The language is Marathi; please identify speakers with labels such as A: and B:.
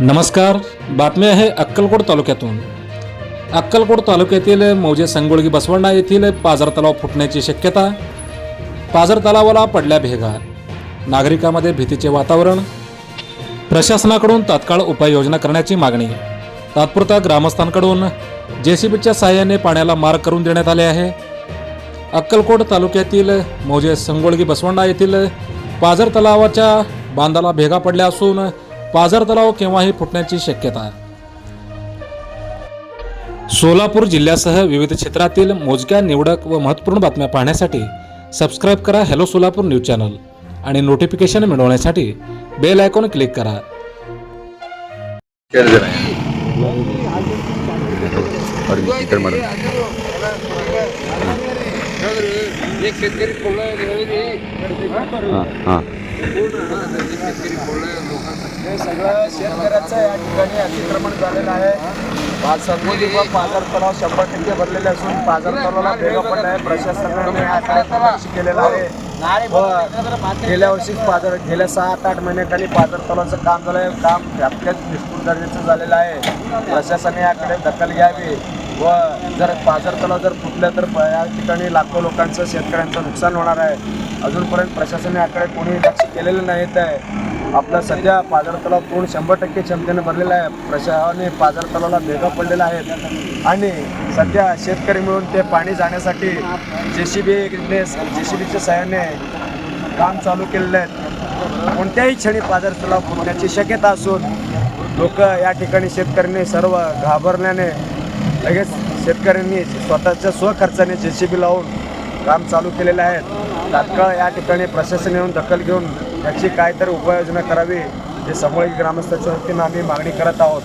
A: नमस्कार बातमी आहे अक्कलकोट तालुक्यातून. अक्कलकोट तालुक्यातील मौजे संगोळगी बसवंडा येथील पाझर तलाव फुटण्याची शक्यता पाझर तलावाला पडल्या भेगा नागरिकांमध्ये भीतीचे वातावरण प्रशासनाकडून तात्काळ उपाययोजना करण्याची मागणी तात्पुरता ग्रामस्थांकडून जे सी बीच्या सहाय्याने पाण्याला मार्ग करून देण्यात आले आहे. अक्कलकोट तालुक्यातील मौजे संगोळगी बसवंडा येथील पाझर तलावाच्या बांधाला भेगा पडल्या असून पाझर तलाव केव्हाही फुटण्याची शक्यता आहे. सोलापूर जिल्ह्यासह विविध क्षेत्रातील मोजक्या निवडक व महत्त्वपूर्ण बातम्या पाहण्यासाठी सबस्क्राईब करा हॅलो सोलापूर न्यूज चॅनल आणि नोटिफिकेशन मिळवण्यासाठी बेल आयकॉन क्लिक करा.
B: एक शेतकरी
C: हां हां.
D: हे सगळं शेतकऱ्याचं या ठिकाणी अतिक्रमण झालेलं आहे. आज संगोली व पाझर तलाव शंभर टक्के भरलेले असून पाझर तलावाला भेगा पडला आहे. प्रशासनाने याकडे दुर्लक्ष केलेलं आहे. व गेल्या वर्षीच पाझर गेल्या सहा आठ आठ महिन्याखाली पाझर तलावाचं काम झालं आहे काम त्यातल्याच निष्ठूर दर्जाचं झालेलं आहे. प्रशासनाने याकडे दखल घ्यावी. व जर पाझर तलाव जर फुटलं तर या ठिकाणी लाखो लोकांचं शेतकऱ्यांचं नुकसान होणार आहे. अजूनपर्यंत प्रशासनाकडे कोणी लक्ष केलेलं नाहीत आहे आपला सध्या पाझर तलाव पूर्ण शंभर टक्के क्षमतेने भरलेला आहे. प्रशासनाने पाझर तलावाला भेगा पडलेला आहेत. आणि सध्या शेतकरी मिळून ते पाणी जाण्यासाठी जे सी बीने जे सी बीच्या सहाय्याने काम चालू केलेलं आहे. कोणत्याही क्षणी पाझर तलाव फुटण्याची शक्यता असून लोक या ठिकाणी शेतकऱ्यांनी सर्व घाबरल्याने लगेच शेतकऱ्यांनी स्वतःच्या स्वखर्चाने जे सी बी लावून काम चालू केलेले आहेत तात्काळ या ठिकाणी प्रशासन येऊन दखल घेऊन याची काय तर उपाययोजना करावी हे समोरील ग्रामस्थाच्या वतीनं आम्ही मागणी करत आहोत.